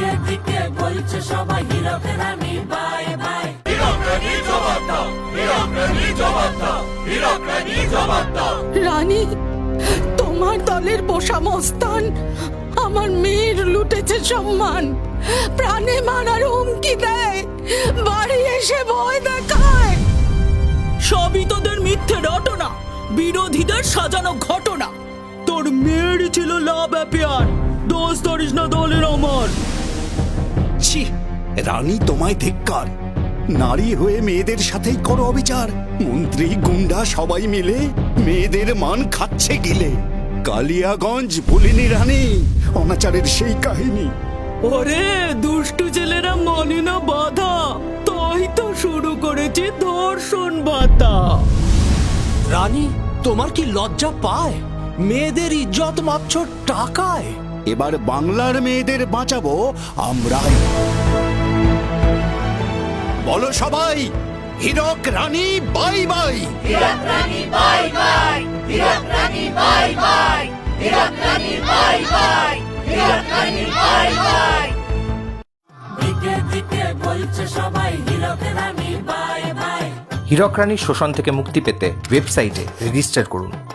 দিকে দিকে বলছে সবাই হীরক রানী বাই বাই। রানী তোমার দলের মস্তান আমার মেয়ের লুটেছে সম্মান। প্রাণে মারার হুমকি দেয় বাড়ি এসে ভয় দেখায়। সবই তোদের মিথ্যে রটনা বিরোধীদের সাজানো ঘটনা। তোর মেয়েরই ছিল লাভ অ্যাপিয়ার দোষ ধরিস না দলের আমার ছি রানী তোমায় ধিক্কার। নারী হয়ে মেয়েদের সাথেই করো অবিচার। মন্ত্রী গুন্ডা সবাই মিলে মেয়েদের মান খাচ্ছে গিলে। কালিয়াগঞ্জ ভুলিনি রানী অনাচারের সেই কাহিনী। ওরে দুষ্টু ছেলেরা মানে না বাধা। তাই তো শুরু করেছি ধর্ষণ বাতা রানী তোমার কি লজ্জা পায়? মেয়েদের ইজ্জত মাপছ টাকায়। এবার বাংলার মেয়েদের বাঁচাবো আমরাই। বলো সবাই হীরক রানী বাই বাই। দিকে দিকে বলছে সবাই হীরক রানী বাই বাই। হীরক রানীর শোষণ থেকে মুক্তি পেতে ওয়েবসাইটে রেজিস্টার করুন।